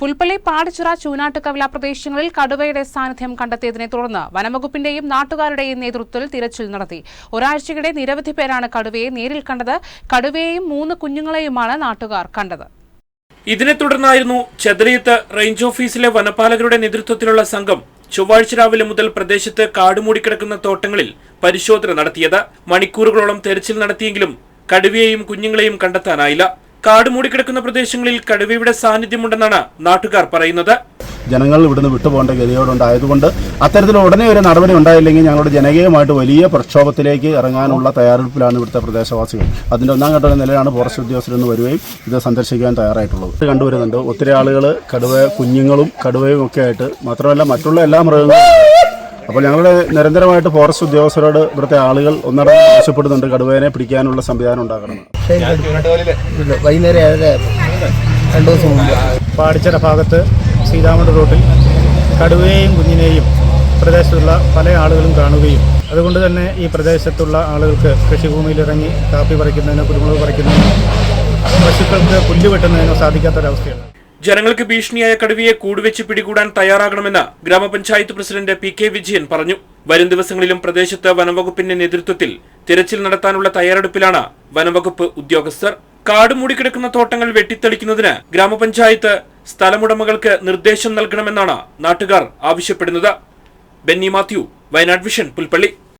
പുൽപ്പള്ളി പാടിച്ചിറ ചൂനാട്ടുകവല പ്രദേശങ്ങളിൽ കടുവയുടെ സാന്നിധ്യം കണ്ടെത്തിയതിനെ തുടർന്ന് വനംവകുപ്പിന്റെയും നാട്ടുകാരുടെയും നേതൃത്വത്തിൽ തിരച്ചിൽ നടത്തി. ഒരാഴ്ചയ്ക്കിടെ നിരവധി പേരാണ് കടുവയെ നേരിൽ കണ്ടത്. കടുവയെയും മൂന്ന് കുഞ്ഞുങ്ങളെയുമാണ് നാട്ടുകാർ കണ്ടത്. ഇതിനെ തുടർന്നായിരുന്നു ചെതലിയത്ത് റേഞ്ച് ഓഫീസിലെ വനപാലകരുടെ നേതൃത്വത്തിലുള്ള സംഘം ചൊവ്വാഴ്ച രാവിലെ മുതൽ പ്രദേശത്ത് കാടുമൂടിക്കിടക്കുന്ന തോട്ടങ്ങളിൽ പരിശോധന നടത്തിയത്. മണിക്കൂറുകളോളം തെരച്ചിൽ നടത്തിയെങ്കിലും കടുവയെയും കുഞ്ഞുങ്ങളെയും കണ്ടെത്താനായില്ല. കാട് മൂടിക്കിടക്കുന്ന പ്രദേശങ്ങളിൽ കടുവയുടെ സാന്നിധ്യമുണ്ടെന്നാണ് നാട്ടുകാർ പറയുന്നത്. ജനങ്ങൾ ഇവിടുന്ന് വിട്ടുപോകേണ്ട ഗതിയോടുണ്ടായതുകൊണ്ട് അത്തരത്തിൽ ഉടനെ ഒരു നടപടി ഉണ്ടായില്ലെങ്കിൽ ഞങ്ങളുടെ ജനകീയമായിട്ട് വലിയ പ്രക്ഷോഭത്തിലേക്ക് ഇറങ്ങാനുള്ള തയ്യാറെടുപ്പിലാണ് ഇവിടുത്തെ പ്രദേശവാസികൾ. അതിന്റെ ഒന്നാം ഘട്ട നിലയിലാണ് ഫോറസ്റ്റ് ഉദ്യോഗസ്ഥരെന്ന് വരികയും ഇത് സന്ദർശിക്കാൻ തയ്യാറായിട്ടുള്ളത്. കണ്ടുവരുന്നുണ്ട്. ഒത്തിരി ആളുകൾ കടുവ കുഞ്ഞുങ്ങളും കടുവയും ഒക്കെ ആയിട്ട് മാത്രമല്ല മറ്റുള്ള എല്ലാ മൃഗങ്ങളും അപ്പോൾ ഞങ്ങൾ നിരന്തരമായിട്ട് ഫോറസ്റ്റ് ഉദ്യോഗസ്ഥരോട് ഇവിടുത്തെ ആളുകൾ ഒന്നടങ്കം ആവശ്യപ്പെടുന്നുണ്ട് കടുവേനെ പിടിക്കാനുള്ള സംവിധാനം ഉണ്ടാക്കണം വൈകുന്നേരം ഏഴര രണ്ട് ദിവസം മുമ്പ്. പാടിച്ചിറ ഭാഗത്ത് സീതാമണ്ഡ റോട്ടിൽ കടുവയെയും കുഞ്ഞിനെയും പ്രദേശത്തുള്ള പല ആളുകളും കാണുകയും അതുകൊണ്ട് തന്നെ ഈ പ്രദേശത്തുള്ള ആളുകൾക്ക് കൃഷിഭൂമിയിലിറങ്ങി കാപ്പി പറിക്കുന്നതിനോ കുരുമുളക് പറിക്കുന്നതിനോ പശുക്കൾക്ക് പുല്ല് വെട്ടുന്നതിനോ സാധിക്കാത്തൊരവസ്ഥയാണ്. ജനങ്ങൾക്ക് ഭീഷണിയായ കടുവയെ കൂടുവെച്ച് പിടികൂടാൻ തയ്യാറാകണമെന്ന് ഗ്രാമപഞ്ചായത്ത് പ്രസിഡന്റ് പി കെ വിജയൻ പറഞ്ഞു. വരും ദിവസങ്ങളിലും പ്രദേശത്ത് വനംവകുപ്പിന്റെ നേതൃത്വത്തിൽ തിരച്ചിൽ നടത്താനുള്ള തയ്യാറെടുപ്പിലാണ് വനംവകുപ്പ് ഉദ്യോഗസ്ഥർ. കാട് മൂടിക്കിടക്കുന്ന തോട്ടങ്ങൾ വെട്ടിത്തെളിക്കുന്നതിന് ഗ്രാമപഞ്ചായത്ത് സ്ഥലമുടമകൾക്ക് നിർദ്ദേശം നൽകണമെന്നാണ് നാട്ടുകാർ ആവശ്യപ്പെടുന്നത്. ബെന്നി മാത്യു വയനാട് വിഷൻ പുൽപ്പള്ളി.